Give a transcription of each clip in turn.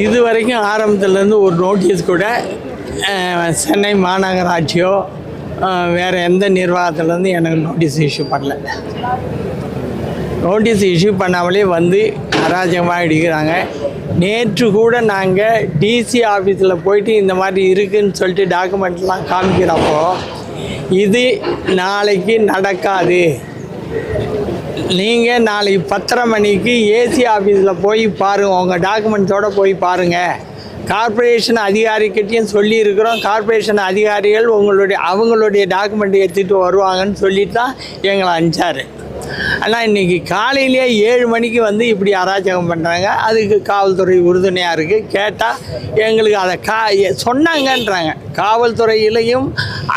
இது வரைக்கும் ஆரம்பத்துலேருந்து ஒரு நோட்டீஸ் கூட சென்னை மாநகராட்சியோ வேறு எந்த நிர்வாகத்துலேருந்து எனக்கு நோட்டீஸ் இஷ்யூ பண்ணல. நோட்டீஸ் இஷ்யூ பண்ணாமலே வந்து அராஜகமாக அடிக்கிறாங்க நேற்று கூட நாங்கள் டிசி ஆஃபீஸில் போயிட்டு இந்த மாதிரி இருக்குதுன்னு சொல்லிட்டு டாக்குமெண்ட்லாம் காமிக்கிறப்போ இது நாளைக்கு நடக்காது. நீங்கள் நாளைக்கு பத்தரை மணிக்கு ஏசி ஆஃபீஸில் போய் பாருங்கள் உங்கள் டாக்குமெண்ட்ஸோடு போய் பாருங்கள் கார்ப்பரேஷன் அதிகாரிக்கிட்டையும் சொல்லியிருக்கிறோம். கார்பரேஷன் அதிகாரிகள் உங்களுடைய அவங்களுடைய டாக்குமெண்ட் எடுத்துகிட்டு வருவாங்கன்னு சொல்லிட்டு தான் எங்களை அனுப்பிச்சாரு. ஆனால் இன்றைக்கி காலையிலேயே ஏழு மணிக்கு வந்து இப்படி அராஜகம் பண்ணுறாங்க அதுக்கு காவல்துறை உறுதுணையாக இருக்குது கேட்டால் எங்களுக்கு அதை கா சொன்னாங்கன்றாங்க. காவல்துறையிலையும்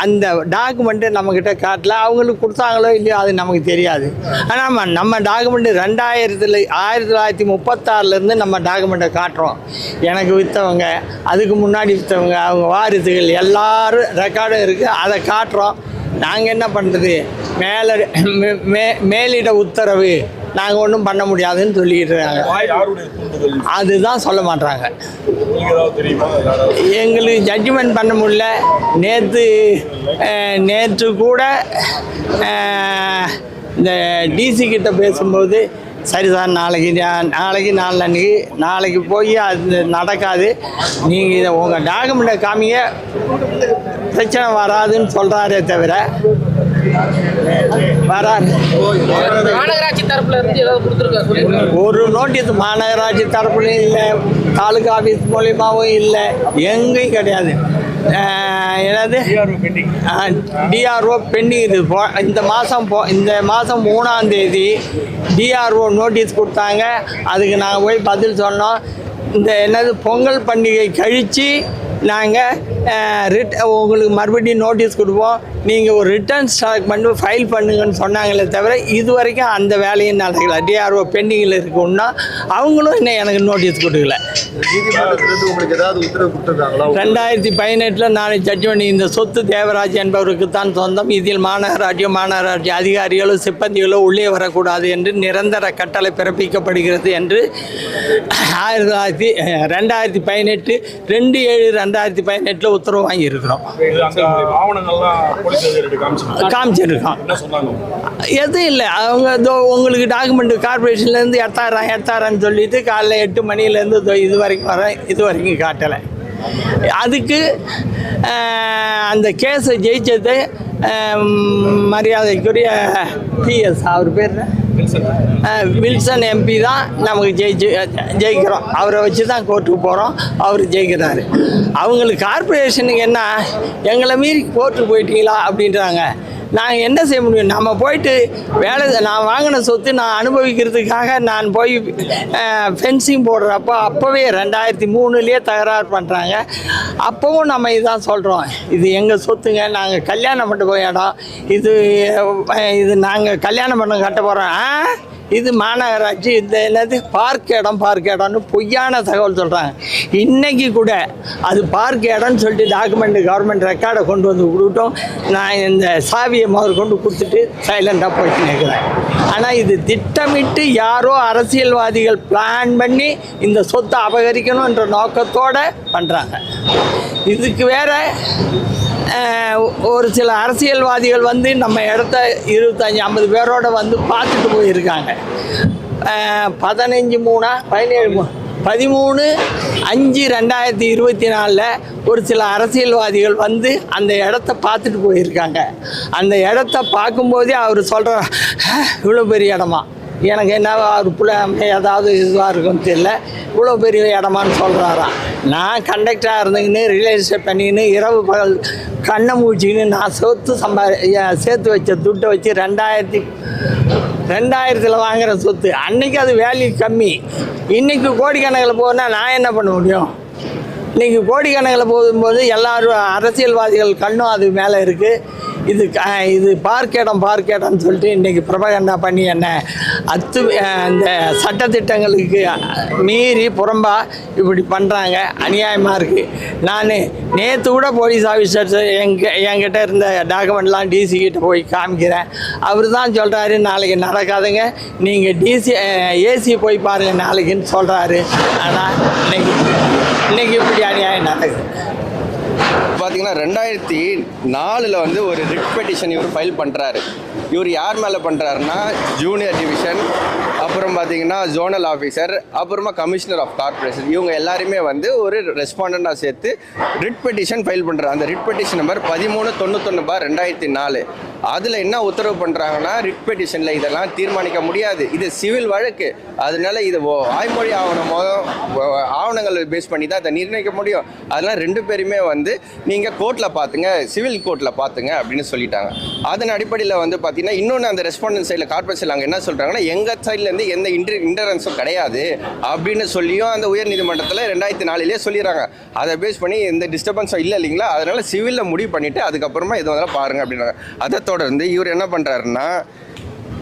அந்த டாக்குமெண்ட்டு நம்மக்கிட்ட காட்டல. அவங்களுக்கு கொடுத்தாங்களோ இல்லையோ அது நமக்கு தெரியாது. ஆனால் நம்ம நம்ம டாக்குமெண்ட்டு ரெண்டாயிரத்தில் ஆயிரத்தி தொள்ளாயிரத்தி முப்பத்தாறுலேருந்து நம்ம டாக்குமெண்ட்டை காட்டுறோம். எனக்கு விற்றவங்க அதுக்கு முன்னாடி விற்றவங்க அவங்க வாரிசுகள் எல்லாரும் ரெக்கார்டும் இருக்குது அதை காட்டுறோம். நாங்கள் என்ன பண்ணுறது மேலே மே- மேலிட உத்தரவு. நாங்கள் ஒன்றும் பண்ண முடியாதுன்னு சொல்லிட்டு இருக்காங்க அதுதான் சொல்ல மாட்டாங்க எங்களுக்கு ஜட்ஜ்மெண்ட் பண்ண முடியல. நேற்று நேற்று கூட இந்த டிசி கிட்ட பேசும்போது சரி சார் நாளைக்கு நாளைக்கு நாளன்னைக்கு நாளைக்கு போய் அது நடக்காது. நீங்கள் இதை உங்கள் டாக்குமெண்ட்டை காமிங்க. பிரச்சனை வராதுன்னு சொல்கிறாரே தவிர வராது ஒரு நோட்டீஸ் மாநகராட்சி தரப்புலையும் இல்லை தாலுகா ஆஃபீஸ் மூலியமாகவும் இல்லை எங்கேயும் கிடையாது. என்னது? டிஆர்ஓ பெண்டிங் இது. போ இந்த மாதம் போ இந்த மாதம் மூணாம் தேதி டிஆர்ஓ நோட்டீஸ் கொடுத்தாங்க. அதுக்கு நாங்கள் போய் பதில் சொன்னோம் இந்த என்னது பொங்கல் பண்டிகை கழித்து நாங்கள் ரிட் உங்களுக்கு மறுபடியும் நோட்டீஸ் கொடுப்போம். நீங்கள் ஒரு ரிட்டர்ன் ஸ்டாக் பண்ணி ஃபைல் பண்ணுங்கன்னு சொன்னாங்களே தவிர இது வரைக்கும் அந்த வேலையும் நடக்கல. டிஆர்ஓ பெண்டிங்கில் இருக்குன்னா அவங்களும் இன்னும் எனக்கு நோட்டீஸ் கொடுக்கல. ரெண்டாயிரத்தி பதினெட்டில் நான் ஜட்ஜ்மெண்ட் இந்த சொத்து தேவராஜ் என்பவருக்கு தான் சொந்தம். இதில் மாநகராட்சியோ மாநகராட்சி அதிகாரிகளோ சிப்பந்திகளோ உள்ளே வரக்கூடாது என்று நிரந்தர கட்டளை பிறப்பிக்கப்படுகிறது என்று ஆயிரத்தி தொள்ளாயிரத்தி ரெண்டாயிரத்தி பதினெட்டு ரெண்டு ஏழு ரெண்டாயிரத்தி பதினெட்டில் உத்தரவு அதிகாரிகிட்ட காமிச்சாங்க காமிச்சிருக்கோம் எதுவும் இல்லை. அவங்க உங்களுக்கு டாக்குமெண்ட் கார்பரேஷன்லேருந்து எடுத்தாரான் எடுத்தாரான்னு சொல்லிட்டு காலைல எட்டு மணிலேருந்து இதோ வரைக்கும் வரேன் இது வரைக்கும் காட்டலை. அதுக்கு அந்த கேஸை ஜெயிச்சது மரியாதைக்குரிய பிஎஸ் அவர் பேர் வில்சன் எம்பி தான் நமக்கு ஜெயிச்சு ஜெயிக்கிறோம். அவரை வச்சு தான் கோர்ட்டுக்கு போகிறோம் அவர் ஜெயிக்கிறாரு. அவங்களுக்கு கார்பரேஷனுக்கு என்ன? எங்களை மீறி கோர்ட்டுக்கு போயிட்டீங்களா? அப்படின்றாங்க. நாங்கள் என்ன செய்ய முடியும்? நம்ம போயிட்டு வேலை நான் வாங்கின சொத்து நான் அனுபவிக்கிறதுக்காக நான் போய் ஃபென்சிங் போடுறப்போ அப்போவே ரெண்டாயிரத்தி மூணுலேயே தகராறு பண்ணுறாங்க அப்போவும் நம்ம இதான் சொல்கிறோம் இது எங்கள் சொத்துங்க? நாங்கள் கல்யாணம் பண்ண போய் இடம். இது இது நாங்கள் கல்யாணம் பண்ண கட்ட போகிறோம் ஆ? இது மாநகராட்சி இந்த என்னது பார்க் இடம் பார்க் இடம்னு பொய்யான தகவல் சொல்கிறாங்க இன்றைக்கி கூட அது பார்க் இடம்னு சொல்லிட்டு டாக்குமெண்ட் கவர்மெண்ட் ரெக்கார்டை கொண்டு வந்து கொடுத்தோம் நான் இந்த சாவியை முதல் கொண்டு கொடுத்துட்டு சைலண்டாக போயிட்டு நிற்கிறேன் ஆனால் இது திட்டமிட்டு யாரோ அரசியல்வாதிகள் பிளான் பண்ணி இந்த சொத்தை அபகரிக்கணுன்ற நோக்கத்தோடு பண்ணுறாங்க இதுக்கு வேற ஒரு சில அரசியல்வாதிகள் வந்து நம்ம இடத்த இருபத்தஞ்சி ஐம்பது பேரோட வந்து பார்த்துட்டு போயிருக்காங்க. பதினஞ்சு மூணா பதினேழு மூணு பதிமூணு அஞ்சு ரெண்டாயிரத்தி இருபத்தி நாலில் ஒரு சில அரசியல்வாதிகள் வந்து அந்த இடத்த பார்த்துட்டு போயிருக்காங்க. அந்த இடத்த பார்க்கும்போதே அவர் சொல்கிற இவ்வளோ பெரிய இடமா? எனக்கு என்ன அவர் பிள்ளை ஏதாவது இதுவாக இருக்குன்னு தெரியல. இவ்வளோ பெரிய இடமான்னு சொல்கிறாராம் நான் கண்டக்டராக இருந்துக்கின்னு ரிலேஷன் பண்ணிக்கின்னு இரவு பகல் கண்ணை மூச்சிக்கின்னு நான் சொத்து சம்பா சேர்த்து வச்ச துட்டை வச்சு ரெண்டாயிரத்தி ரெண்டாயிரத்தில் வாங்குகிற சொத்து. அன்னைக்கு அது வேல்யூ கம்மி. இன்னைக்கு கோடிக்கணக்கில் போனால் நான் என்ன பண்ண முடியும்? இன்றைக்கி கோடிக்கணக்கில் போகும்போது எல்லாரும் அரசியல்வாதிகள் கண்ணும் அது மேலே இருக்குது இது இது பார்க்க இடம் பார்க் இடம்னு சொல்லிட்டு இன்றைக்கி பிரபகண்டா பண்ணி என்ன அத்து அந்த இந்த சட்டத்திட்டங்களுக்கு மீறி புறம்பா இப்படி பண்ணுறாங்க அநியாயமாக இருக்குது நான் நேற்று கூட போலீஸ் ஆஃபீஸர் எங்க என்கிட்ட இருந்த டாக்குமெண்ட்லாம் டிசி கிட்ட போய் காமிக்கிறேன். அவர் தான் சொல்கிறாரு நாளைக்கு நடக்காதுங்க. நீங்கள் டிசி ஏசி போய் பாருங்கள் நாளைக்குன்னு சொல்கிறாரு ஆனால் இன்னைக்கு இன்னைக்கு இப்படி அநியாயம் நடக்குது. பார்த்தீங்கன்னா ரெண்டாயிரத்தி நாலில் வந்து ஒரு ரிட் பெட்டிஷன் இவர் ஃபைல் பண்ணுறாரு இவர் யார் மேலே பண்ணுறாருன்னா ஜூனியர் டிவிஷன் அப்புறம் பார்த்தீங்கன்னா ஜோனல் ஆஃபீஸர் அப்புறமா கமிஷனர் ஆஃப் கார்ப்பரேஷன் இவங்க எல்லாருமே வந்து ஒரு ரெஸ்பாண்டாக சேர்த்து ரிட் பெட்டிஷன் ஃபைல் பண்ணுறாரு அந்த ரிட் பெட்டிஷன் நம்பர் பதிமூணு தொண்ணூத்தொன்று பார் ரெண்டாயிரத்தி நாலு. அதில் என்ன உத்தரவு பண்ணுறாங்கன்னா ரிட் பெட்டிஷனில் இதெல்லாம் தீர்மானிக்க முடியாது. இது சிவில் வழக்கு. அதனால இது வாய்மொழி ஆவணம் ஆவணங்களை ஆவணங்கள் பேஸ் பண்ணி தான் அதை நிர்ணயிக்க முடியும். அதெல்லாம் ரெண்டு பேருமே வந்து நீங்கள் கோர்ட்டில் பார்த்துங்க சிவில் கோர்ட்டில் பார்த்துங்க அப்படின்னு சொல்லிட்டாங்க. அதன் அடிப்படையில் வந்து பார்த்தீங்கன்னா இன்னொன்று அந்த ரெஸ்பாண்டன்ட் சைடில் கார்பரேஷன் அங்கே என்ன சொல்கிறாங்கன்னா எங்கள் சைட்லேருந்து எந்த இன்டர் இன்டரன்ஸும் கிடையாது அப்படின்னு சொல்லியும் அந்த உயர்நீதிமன்றத்தில் ரெண்டாயிரத்தி நாலுலேயே சொல்லிடுறாங்க. அதை பேஸ் பண்ணி எந்த டிஸ்டர்பன்ஸும் இல்லை இல்லைங்களா? அதனால் சிவிலில் முடிவு பண்ணிவிட்டு அதுக்கப்புறமா எது வந்தாலும் பாருங்கள் அப்படின்னாங்க அதை தொடர்ந்து இவர் என்ன பண்ணுறாருன்னா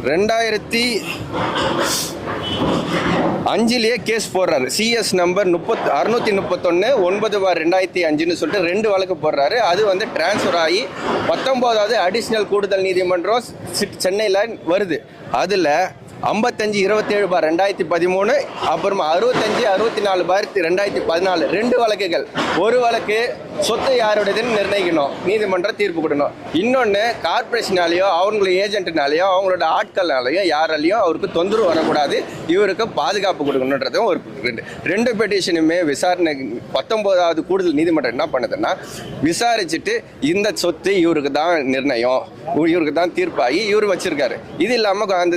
ரெண்டாயிரத்தி அஞ்சுலேயே கேஸ் போடுறாரு. சிஎஸ் நம்பர் முப்பத் அறுநூத்தி முப்பத்தொன்று ஒன்பது பார் ரெண்டாயிரத்தி அஞ்சுன்னு சொல்லிட்டு ரெண்டு வழக்கு போடுறாரு. அது வந்து டிரான்ஸ்ஃபர் ஆகி பத்தொம்போதாவது அடிஷ்னல் கூடுதல் நீதிமன்றம் சிட்- சென்னையில் வருது. அதில் ஐம்பத்தஞ்சு இருபத்தேழு பார் ரெண்டாயிரத்தி பதிமூணு அப்புறமா அறுபத்தஞ்சு அறுபத்தி நாலு பார் ரெண்டாயிரத்தி பதினாலு. ரெண்டு வழக்குகள். ஒரு வழக்கு சொத்து யாருடையதுன்னு நிர்ணயிக்கணும். நீதிமன்றம் தீர்ப்பு கொடுக்கணும். இன்னொன்று கார்பரேஷனாலேயோ அவங்களோட ஏஜென்ட்னாலேயோ அவங்களோட ஆட்கள்னாலேயோ யாராலையும் அவருக்கு தொந்தரவு வரக்கூடாது. இவருக்கு பாதுகாப்பு கொடுக்கணுன்றதும் ஒரு ரெண்டு. ரெண்டு பெட்டிஷனுமே விசாரணை பத்தொம்போதாவது கூடுதல் நீதிமன்றம் என்ன பண்ணுதுன்னா விசாரிச்சுட்டு இந்த சொத்து இவருக்கு தான் நிர்ணயம். இவருக்கு தான் தீர்ப்பாகி இவர் வச்சிருக்காரு. இது இல்லாமல் அந்த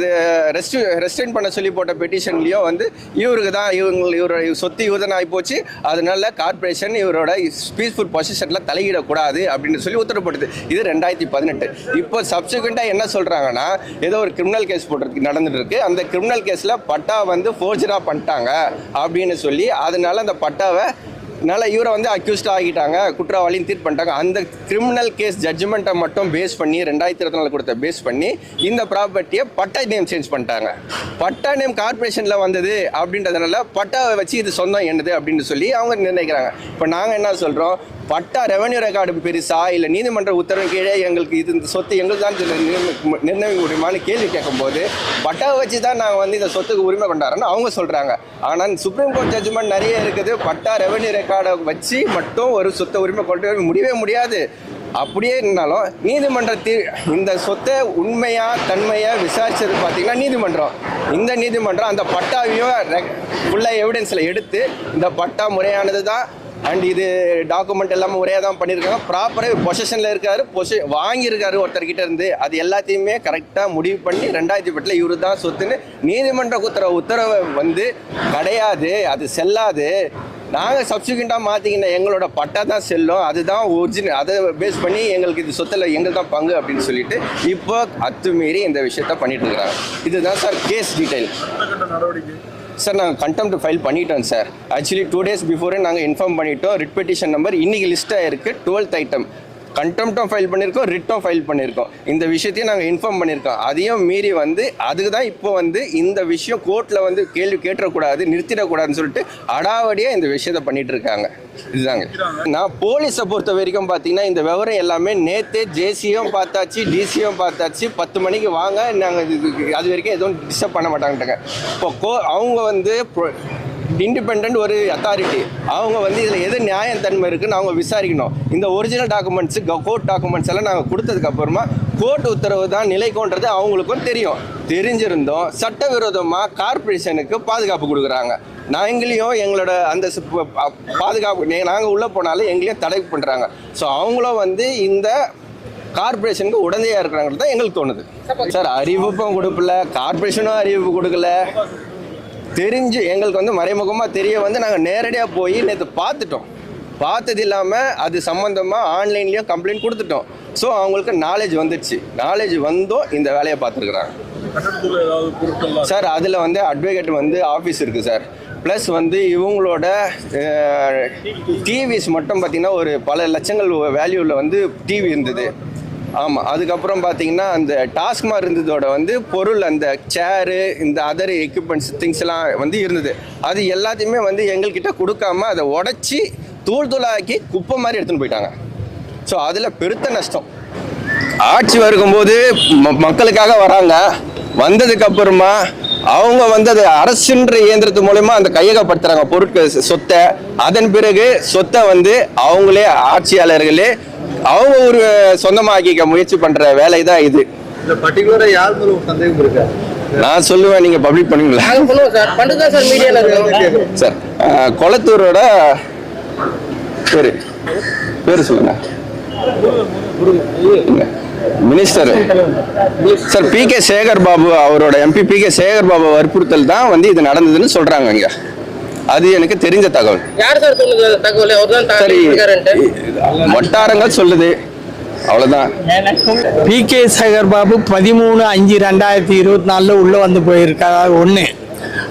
ரெஸ்ட் ரெஸ்டென்ட் பண்ண சொல்லி போட்ட பெட்டிஷன்லேயும் வந்து இவருக்கு தான் இவங்க இவரோட சொத்து இவர்தான் ஆகி போச்சு. அதனால கார்பரேஷன் இவரோட பீஸ்ஃபுல் பொசிஷனில் தலையிடக்கூடாது அப்படின்னு சொல்லி உத்தரப்படுது இது ரெண்டாயிரத்தி பதினெட்டு. இப்போ சப்சிக்வெண்ட்டாக என்ன சொல்கிறாங்கன்னா ஏதோ ஒரு கிரிமினல் கேஸ் போடுறதுக்கு நடந்துட்டு இருக்கு அந்த கிரிமினல் கேஸில் பட்டா வந்து ஃபோர்ஜராக பண்ணிட்டாங்க அப்படின்னு சொல்லி அதனால அந்த பட்டாவை அதனால் இவரை வந்து அக்யூஸ்ட் ஆகிட்டாங்க குற்றவாளின்னு தீர்ப்பு பண்ணிட்டாங்க. அந்த கிரிமினல் கேஸ் ஜட்ஜ்மெண்ட்டை மட்டும் பேஸ் பண்ணி ரெண்டாயிரத்தி இருபத்தி நாலு கொடுத்த பேஸ் பண்ணி இந்த ப்ராப்பர்ட்டியை பட்டா நேம் சேஞ்ச் பண்ணிட்டாங்க. பட்டா நேம் கார்பரேஷனில் வந்தது அப்படின்றதுனால பட்டாவை வச்சு இது சொந்தம் என்னது அப்படின்னு சொல்லி அவங்க நிர்ணயிக்கிறாங்க. இப்போ நாங்கள் என்ன சொல்கிறோம் பட்டா ரெவன்யூ ரெக்கார்டு பெருசா? இல்லை நீதிமன்ற உத்தரவு கீழே எங்களுக்கு இது இந்த சொத்து எங்களுக்கு தான் நிர்ணயிக்க முடியுமான்னு கேள்வி கேட்கும்போது பட்டாவை வச்சு தான் நாங்கள் வந்து இந்த சொத்துக்கு உரிமை கொண்டாடுறோன்னு அவங்க சொல்கிறாங்க ஆனால் சுப்ரீம் கோர்ட் ஜட்ஜ்மெண்ட் நிறைய இருக்குது. பட்டா ரெவன்யூ ரெக்கார்டை வச்சு மட்டும் ஒரு சொத்தை உரிமை கொண்டு வர முடியவே முடியாது. அப்படியே இருந்தாலும் நீதிமன்றத்தில் இந்த சொத்தை உண்மையா தன்மையா விசாரிச்சது பார்த்தீங்கன்னா நீதிமன்றம். இந்த நீதிமன்றம் அந்த பட்டாவையும் ஃபுல்லாக எவிடன்ஸில் எடுத்து இந்த பட்டா முறையானது தான் அண்ட் இது டாக்குமெண்ட் எல்லாமே ஒரே தான் பண்ணியிருக்காங்க ப்ராப்பராக பொசிஷனில் இருக்காரு பொசி வாங்கியிருக்காரு ஒருத்தர்கிட்ட இருந்து. அது எல்லாத்தையுமே கரெக்டாக முடிவு பண்ணி ரெண்டாயிரத்தி பட்டில் இவரு தான் சொத்துன்னு நீதிமன்ற உத்தரவு உத்தரவை வந்து கிடையாது அது செல்லாது. நாங்கள் சப்சிக்வெண்ட்டாக மாற்றிக்கின எங்களோட பட்டா தான் செல்லும். அதுதான் ஒரிஜினல் அதை பேஸ் பண்ணி எங்களுக்கு இது சொத்தில் எங்களுக்கு தான் பங்கு அப்படின்னு சொல்லிட்டு இப்போ அத்துமீறி இந்த விஷயத்த பண்ணிட்டு இருக்கிறாங்க இதுதான் சார் கேஸ் டீட்டெயில் நடவடிக்கை. சார் நாங்கள் கண்டெம்ட் ஃபைல் பண்ணிட்டோம் சார் ஆக்சுவலி டூ டேஸ் பிஃபோரே நாங்கள் இன்ஃபார்ம் பண்ணிட்டோம். ரிட் பெட்டிஷன் நம்பர் இன்னைக்கு லிஸ்ட்டாக இருக்குது டுவெல்த் ஐட்டம் கண்டெம்ட்டும் ஃபைல் பண்ணியிருக்கோம் ரிட்டும் ஃபைல் பண்ணியிருக்கோம் இந்த விஷயத்தையும் நாங்கள் இன்ஃபார்ம் பண்ணியிருக்கோம் அதையும் மீறி வந்து அதுக்கு தான் இப்போ வந்து இந்த விஷயம் கோர்ட்டில் வந்து கேள்வி கேட்டுறக்கூடாது நிறுத்திடக்கூடாதுன்னு சொல்லிட்டு அடாவடியாக இந்த விஷயத்தை பண்ணிட்டு இருக்காங்க. இதுதாங்க. நான் போலீஸை பொறுத்த வரைக்கும் பார்த்தீங்கன்னா இந்த விவரம் எல்லாமே நேற்றே ஜேசியும் பார்த்தாச்சு டிசியும் பார்த்தாச்சு. பத்து மணிக்கு வாங்க நாங்கள் இது அது வரைக்கும் எதுவும் டிஸ்டர்ப் பண்ண மாட்டாங்கட்டாங்க இப்போ கோ அவங்க வந்து இண்டிபெண்ட் ஒரு அத்தாரிட்டி அவங்க வந்து இதில் எது நியாயத்தன்மை இருக்குன்னு அவங்க விசாரிக்கணும். இந்த ஒரிஜினல் டாக்குமெண்ட்ஸு கோர்ட் டாக்குமெண்ட்ஸ் எல்லாம் நாங்கள் கொடுத்ததுக்கு அப்புறமா கோர்ட் உத்தரவு தான் நிலைக்கோன்றது அவங்களுக்கும் தெரியும். தெரிஞ்சிருந்தோம். சட்டவிரோதமாக கார்ப்பரேஷனுக்கு பாதுகாப்பு கொடுக்குறாங்க. நாங்களையும் எங்களோட அந்த பாதுகாப்பு நாங்கள் உள்ளே போனாலும் எங்களையும் தடை பண்ணுறாங்க ஸோ அவங்களும் வந்து இந்த கார்ப்பரேஷனுக்கு உடந்தையாக இருக்கிறாங்கிறது தான் எங்களுக்கு தோணுது. சார் அறிவிப்பும் கொடுக்கல கார்ப்பரேஷனும் அறிவிப்பு கொடுக்கல. தெரிஞ்சு எங்களுக்கு வந்து மறைமுகமாக தெரிய வந்து நாங்கள் நேரடியாக போய் நேற்று பார்த்துட்டோம் பார்த்தது இல்லாமல் அது சம்மந்தமாக ஆன்லைன்லேயும் கம்ப்ளைண்ட் கொடுத்துட்டோம். ஸோ அவங்களுக்கு நாலேஜ் வந்துடுச்சு. நாலேஜ் வந்தும் இந்த வேலையை பார்த்துருக்குறாங்க. சார் அதில் வந்து அட்வொகேட் வந்து ஆஃபீஸ் இருக்குது சார் ப்ளஸ் வந்து இவங்களோட டிவிஸ் மட்டும் பார்த்திங்கன்னா ஒரு பல லட்சங்கள் வேல்யூவில் வந்து டிவி இருந்தது. ஆமாம் அதுக்கப்புறம் பார்த்தீங்கன்னா அந்த டாஸ்மாக் இருந்ததோட வந்து பொருள் அந்த சேரு இந்த அதர் எக்யூப்மெண்ட்ஸ் திங்ஸ்லாம் எல்லாம் வந்து இருந்தது. அது எல்லாத்தையுமே வந்து எங்கள்கிட்ட கொடுக்காம அதை உடச்சி தூள் தூளாக்கி குப்பை மாதிரி எடுத்துன்னு போயிட்டாங்க. ஸோ அதில் பெருத்த நஷ்டம். ஆட்சி வரும்போது ம- மக்களுக்காக வராங்க. வந்ததுக்கு அப்புறமா அவங்க வந்து அது அரசுன்ற இயந்திரத்து மூலயமா அந்த கையகப்படுத்துறாங்க பொருட்கள் சொத்தை. அதன் பிறகு சொத்தை வந்து அவங்களே ஆட்சியாளர்களே அவங்க ஒரு சொந்தமாக்கிக்க முயற்சி பண்ற வேலை தான் இது. இந்த பர்டிகுலரா யார் மேல ஒரு சந்தேகம் இருக்கா? நான் சொல்லுவேன் நீங்க பப்ளிக் பண்ணுவோம் சார். பண்ணிட்டு தான் சார் மீடியால இருக்கோம் சார் அஹ், கொளத்தூரோட பேரு. பேரு சொல்லுங்க. Minister sir P K Sekar Babu அவரோட MP P K Sekar Babu வற்புறுத்தல் தான் வந்து இது நடந்ததுன்னு சொல்றாங்க இங்க. அது எனக்கு தெரிஞ்ச தகவல். யார் சார் வட்டாரங்கள் சொல்லுது. அவ்வளவுதான். பி கே சேகர் பாபு பதிமூணு அஞ்சு ரெண்டாயிரத்தி இருபத்தி நாலில் உள்ளே வந்து போயிருக்காரு. ஒன்று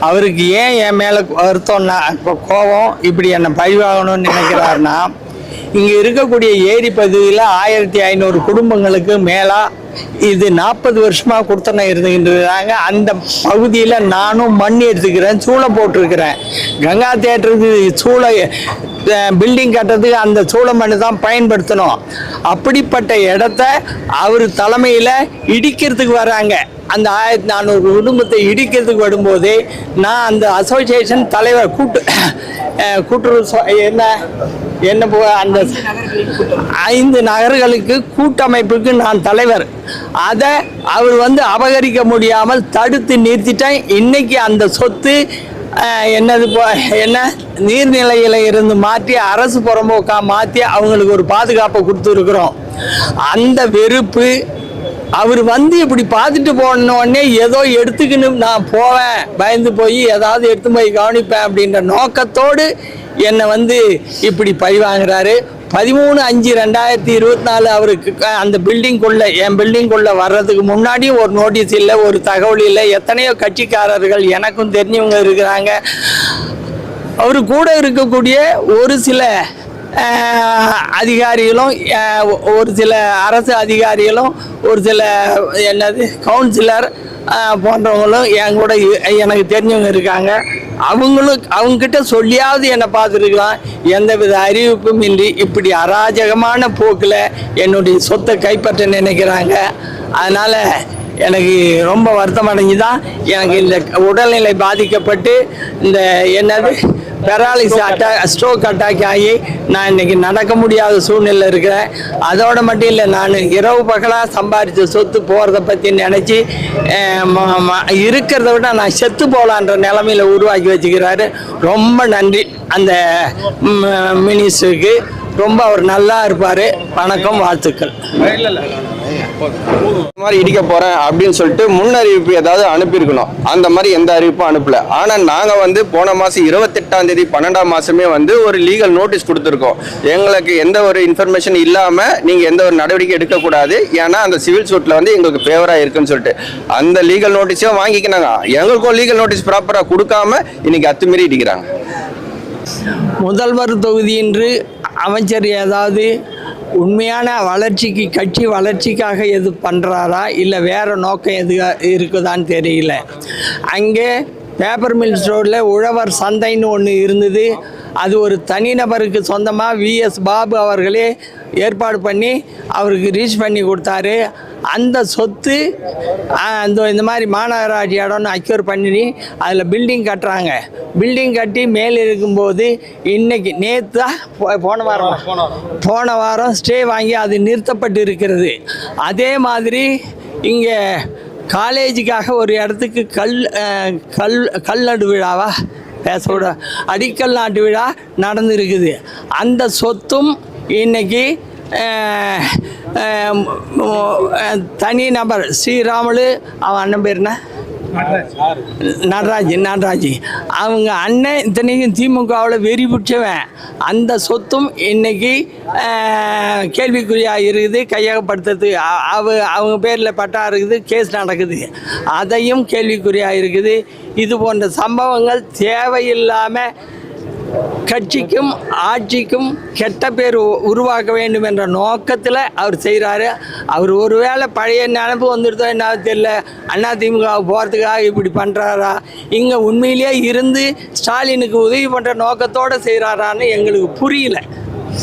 அவருக்கு ஏன் என் மேலே வருத்தம்னா இப்போ கோபம் இப்படி என்னை பழிவாகணும்னு நினைக்கிறாருன்னா இங்கே இருக்கக்கூடிய ஏரி பகுதியில் ஆயிரத்தி ஐநூறு குடும்பங்களுக்கு மேலாக இது நாற்பது வருஷமாக கொடுத்தனை இருந்துகின்றாங்க. அந்த பகுதியில் நானும் மண் எடுத்துக்கிறேன் சூளை போட்டிருக்கிறேன். கங்கா தேட்டருக்கு சூளை பில்டிங் கட்டுறதுக்கு அந்த சூளை மண் தான் பயன்படுத்தணும். அப்படிப்பட்ட இடத்த அவர் தலைமையில் இடிக்கிறதுக்கு வராங்க. அந்த ஆயிரத்தி நானூறு குடும்பத்தை இடிக்கிறதுக்கு வரும்போது நான் அந்த அசோசியேஷன் தலைவர் கூட்டு கூட்டுறவு என்ன என்ன அந்த ஐந்து நகர்களுக்கு கூட்டமைப்புக்கு நான் தலைவர். அதை அவர் வந்து அபகரிக்க முடியாமல் தடுத்து நிறுத்திட்டேன். இன்னைக்கு அந்த சொத்து என்னது போ- என்ன நீர்நிலையில இருந்து மாற்றி அரசு புறம்போக்கா மாற்றி அவங்களுக்கு ஒரு பாதுகாப்பை கொடுத்துருக்குறோம். அந்த வெறுப்பு அவர் வந்து இப்படி பார்த்துட்டு போனோடனே ஏதோ எடுத்துக்கின்னு நான் போவேன். பயந்து போய் ஏதாவது எடுத்து போய் கவனிப்பேன் அப்படின்ற நோக்கத்தோடு என்னை வந்து இப்படி பழி வாங்குறாரு. பதிமூணு அஞ்சு ரெண்டாயிரத்தி இருபத்தி நாலு அவருக்கு க- அந்த பில்டிங்குள்ள என் பில்டிங்குள்ள வர்றதுக்கு முன்னாடி ஒரு நோட்டீஸ் இல்லை ஒரு தகவல் இல்லை. எத்தனையோ கட்சிக்காரர்கள் எனக்கும் தெரிஞ்சவங்க இருக்கிறாங்க. அவர் கூட இருக்கக்கூடிய ஒரு சில அதிகாரிகளும் ஒரு சில அரசு அதிகாரிகளும் ஒரு சில என்னது கவுன்சிலர் போன்றவங்களும் என் கூட எனக்கு தெரிஞ்சவங்க இருக்காங்க. அவங்களும் அவங்ககிட்ட சொல்லியாவது என்னை பார்த்துருக்கலாம். எந்தவித அறிவிப்பும் இன்றி இப்படி அராஜகமான போக்கில் என்னுடைய சொத்தை கைப்பற்ற நினைக்கிறாங்க. அதனால் எனக்கு ரொம்ப வருத்தம் அடைஞ்சு தான் எனக்கு இந்த உடல்நிலை பாதிக்கப்பட்டு இந்த என்னது பெராலிஸ் அட்டாக் ஸ்ட்ரோக் அட்டாக் ஆகி நான் இன்னைக்கு நடக்க முடியாத சூழ்நிலை இருக்கிறேன். அதோட மட்டும் இல்லை நான் இரவு பகலாக சம்பாதிச்ச சொத்து போகிறத பற்றி நினச்சி இருக்கிறத விட நான் செத்து போகலான்ற நிலமையில உருவாக்கி வச்சுக்கிறாரு. ரொம்ப நன்றி. அந்த மினிஸ்டருக்கு ரொம்ப அவர் நல்லா இருப்பார். வணக்கம் வாழ்த்துக்கள். இந்த மாதிரி இடிக்க போறேன் அப்படின்னு சொல்லிட்டு முன்னறிவிப்பு ஏதாவது அனுப்பியிருக்கணும். அந்த மாதிரி எந்த அறிவிப்பும் அனுப்பல. ஆனா நாங்க வந்து போன மாசம் இருபத்தெட்டாம் தேதி பன்னெண்டாம் மாசமே வந்து ஒரு லீகல் நோட்டீஸ் கொடுத்துருக்கோம். எங்களுக்கு எந்த ஒரு இன்ஃபர்மேஷன் இல்லாம நீங்க எந்த ஒரு நடவடிக்கை எடுக்கக்கூடாது. ஏன்னா அந்த சிவில் சூட்ல வந்து எங்களுக்கு ஃபேவரா இருக்குன்னு சொல்லிட்டு. அந்த லீகல் நோட்டீஸையும் வாங்கிக்கினாங்க. எங்களுக்கும் லீகல் நோட்டீஸ் ப்ராப்பரா கொடுக்காம இன்னைக்கு அத்துமீறி இடிக்கிறாங்க. முதல்வர் தொகுதியின்று அமைச்சர் ஏதாவது உண்மையான வளர்ச்சிக்கு கட்சி வளர்ச்சிக்காக எது பண்ணுறாரா இல்லை வேறு நோக்கம் எது இருக்குதான்னு தெரியல. அங்கே பேப்பர் மில்ஸ் ரோடில் உழவர் சந்தைன்னு ஒன்று இருந்தது. அது ஒரு தனிநபருக்கு சொந்தமாக விஎஸ் பாபு அவர்களே ஏற்பாடு பண்ணி அவருக்கு ரீச் பண்ணி கொடுத்தாரு. அந்த சொத்து அந்த இந்த மாதிரி மாநகராட்சி இடம்னு அக்யூர் பண்ணி அதில் பில்டிங் கட்டுறாங்க. பில்டிங் கட்டி மேலே இருக்கும்போது இன்னைக்கு நேற்று போன வாரம். போன வாரம் ஸ்டே வாங்கி அது நிறுத்தப்பட்டு இருக்கிறது. அதே மாதிரி இங்கே காலேஜுக்காக ஒரு இடத்துக்கு கல் கல் கல் நடு விழாவா? பேசக்கூட அடிக்கல் நாட்டு விழா நடந்திருக்குது. அந்த சொத்தும் அஹ், தனி நபர் ஸ்ரீராமலு அவன் அண்ணன் பேர் என்ன? நடராஜ் நடராஜ். அவங்க அண்ணன் இத்தனைக்கும் திமுகவில் வெறி பிடிச்சவன். அந்த சொத்தும் இன்னைக்கு கேள்விக்குறியாக இருக்குது கையகப்படுத்துறது. அவ அவங்க பேரில் பட்டா இருக்குது கேஸ் நடக்குது. அதையும் கேள்விக்குறியாக இருக்குது. இது போன்ற சம்பவங்கள் தேவையில்லாமல் கட்சிக்கும் ஆட்சிக்கும் கெட்ட பேர் உ- உருவாக்க வேண்டும் என்ற நோக்கத்தில் அவர் செய்கிறாரு அவர் ஒருவேளை பழைய நினப்பு வந்துடுதோ என்ன தெரியல. அண்ணா திமுக போகிறதுக்காக இப்படி பண்ணுறாரா இங்கே உண்மையிலேயே இருந்து ஸ்டாலினுக்கு உதவி பண்ணுற நோக்கத்தோடு செய்கிறாரான்னு எங்களுக்கு புரியல.